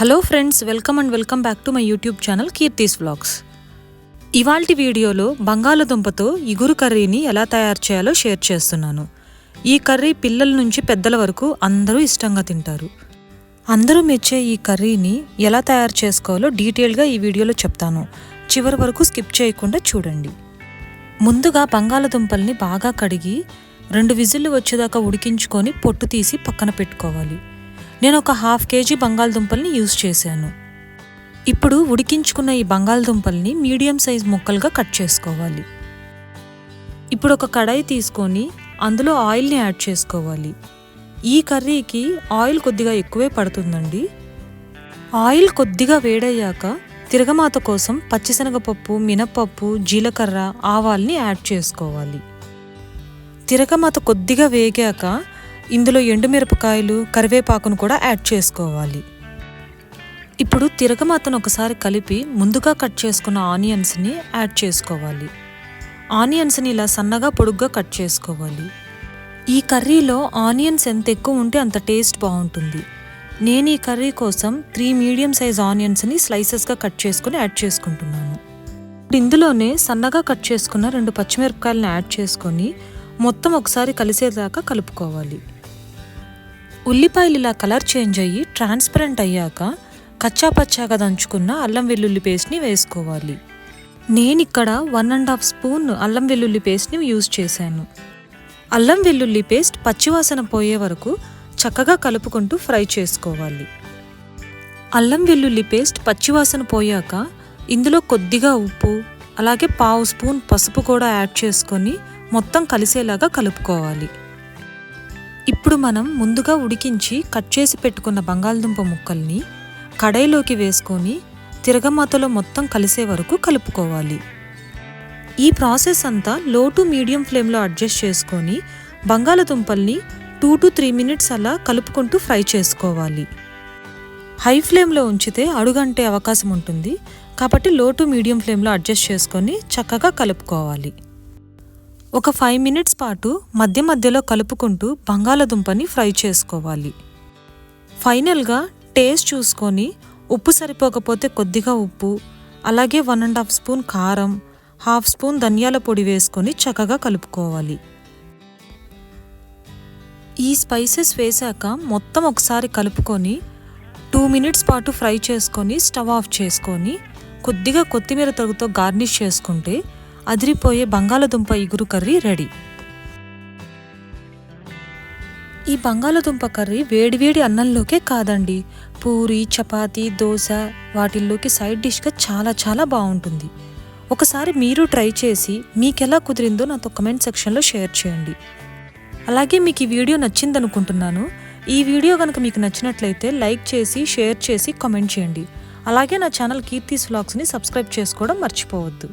Hello friends welcome and welcome back to my YouTube channel Keerthi's vlogs ఇవాల్టి వీడియోలో బంగాళదుంపతో ఇగురు కర్రీని ఎలా తయారు చేయాలో షేర్ చేస్తున్నాను. ఈ కర్రీ పిల్లల నుంచి పెద్దల వరకు అందరూ ఇష్టంగా తింటారు. అందరూ మెచ్చే ఈ కర్రీని ఎలా తయారు చేసుకోవాలో డీటెయిల్గా ఈ వీడియోలో చెప్తాను. చివరి వరకు స్కిప్ చేయకుండా చూడండి. ముందుగా బంగాళదుంపల్ని బాగా కడిగి రెండు విజిల్లు వచ్చేదాకా ఉడికించుకొని పొట్టు తీసి పక్కన పెట్టుకోవాలి. నేను ఒక హాఫ్ కేజీ బంగాళదుంపల్ని యూజ్ చేశాను. ఇప్పుడు ఉడికించుకున్న ఈ బంగాళదుంపల్ని మీడియం సైజ్ ముక్కలుగా కట్ చేసుకోవాలి. ఇప్పుడు ఒక కడాయి తీసుకొని అందులో ఆయిల్ని యాడ్ చేసుకోవాలి. ఈ కర్రీకి ఆయిల్ కొద్దిగా ఎక్కువే పడుతుందండి. ఆయిల్ కొద్దిగా వేడయ్యాక తిరగమాత కోసం పచ్చిశనగపప్పు మినప్పప్పు జీలకర్ర ఆవాల్ని యాడ్ చేసుకోవాలి. తిరగమాత కొద్దిగా వేగాక ఇందులో ఎండుమిరపకాయలు కరివేపాకును కూడా యాడ్ చేసుకోవాలి. ఇప్పుడు తిరగమాతను ఒకసారి కలిపి ముందుగా కట్ చేసుకున్న ఆనియన్స్ని యాడ్ చేసుకోవాలి. ఆనియన్స్ని ఇలా సన్నగా పొడుగ్గా కట్ చేసుకోవాలి. ఈ కర్రీలో ఆనియన్స్ ఎంత ఎక్కువ ఉంటే అంత టేస్ట్ బాగుంటుంది. నేను ఈ కర్రీ కోసం త్రీ మీడియం సైజ్ ఆనియన్స్ని స్లైసెస్గా కట్ చేసుకుని యాడ్ చేసుకుంటున్నాను. ఇప్పుడు ఇందులోనే సన్నగా కట్ చేసుకున్న రెండు పచ్చిమిరపకాయలను యాడ్ చేసుకొని మొత్తం ఒకసారి కలిసేదాకా కలుపుకోవాలి. ఉల్లిపాయలు ఇలా కలర్ చేంజ్ అయ్యి ట్రాన్స్పరెంట్ అయ్యాక కచ్చా పచ్చాగా దంచుకున్న అల్లం వెల్లుల్లి పేస్ట్ని వేసుకోవాలి. నేను ఇక్కడ వన్ అండ్ హాఫ్ స్పూన్ అల్లం వెల్లుల్లి పేస్ట్ని యూజ్ చేశాను. అల్లం వెల్లుల్లి పేస్ట్ పచ్చివాసన పోయే వరకు చక్కగా కలుపుకుంటూ ఫ్రై చేసుకోవాలి. అల్లం వెల్లుల్లి పేస్ట్ పచ్చివాసన పోయాక ఇందులో కొద్దిగా ఉప్పు అలాగే పావు స్పూన్ పసుపు కూడా యాడ్ చేసుకొని మొత్తం కలిసేలాగా కలుపుకోవాలి. ఇప్పుడు మనం ముందుగా ఉడికించి కట్ చేసి పెట్టుకున్న బంగాళదుంప ముక్కల్ని కడాయిలోకి వేసుకొని తిరగమాతలో మొత్తం కలిసే వరకు కలుపుకోవాలి. ఈ ప్రాసెస్ అంతా లో టు మీడియం ఫ్లేమ్లో అడ్జస్ట్ చేసుకొని బంగాళదుంపల్ని టూ టు త్రీ మినిట్స్ అలా కలుపుకుంటూ ఫ్రై చేసుకోవాలి. హై ఫ్లేమ్లో ఉంచితే అడుగంటే అవకాశం ఉంటుంది. కాబట్టి లో టు మీడియం ఫ్లేమ్లో అడ్జస్ట్ చేసుకొని చక్కగా కలుపుకోవాలి. ఒక ఫైవ్ మినిట్స్ పాటు మధ్య మధ్యలో కలుపుకుంటూ బంగాళదుంపని ఫ్రై చేసుకోవాలి. ఫైనల్గా టేస్ట్ చూసుకొని ఉప్పు సరిపోకపోతే కొద్దిగా ఉప్పు అలాగే వన్ అండ్ హాఫ్ స్పూన్ కారం హాఫ్ స్పూన్ ధనియాల పొడి వేసుకొని చక్కగా కలుపుకోవాలి. ఈ స్పైసెస్ వేశాక మొత్తం ఒకసారి కలుపుకొని టూ మినిట్స్ పాటు ఫ్రై చేసుకొని స్టవ్ ఆఫ్ చేసుకొని కొద్దిగా కొత్తిమీర తరుగుతో గార్నిష్ చేసుకుంటే అదిరిపోయే బంగాళదుంప ఇగురు కర్రీ రెడీ. ఈ బంగాళదుంప కర్రీ వేడివేడి అన్నంలోకే కాదండి. పూరి చపాతీ దోశ వాటిల్లోకి సైడ్ డిష్గా చాలా చాలా బాగుంటుంది. ఒకసారి మీరు ట్రై చేసి మీకెలా కుదిరిందో నాతో కమెంట్ సెక్షన్లో షేర్ చేయండి. అలాగే మీకు ఈ వీడియో నచ్చిందనుకుంటున్నాను. ఈ వీడియో కనుక మీకు నచ్చినట్లయితే లైక్ చేసి షేర్ చేసి కామెంట్ చేయండి. అలాగే నా ఛానల్ కీర్తిస్ వ్లాగ్స్ని సబ్స్క్రైబ్ చేసుకోవడం మర్చిపోవద్దు.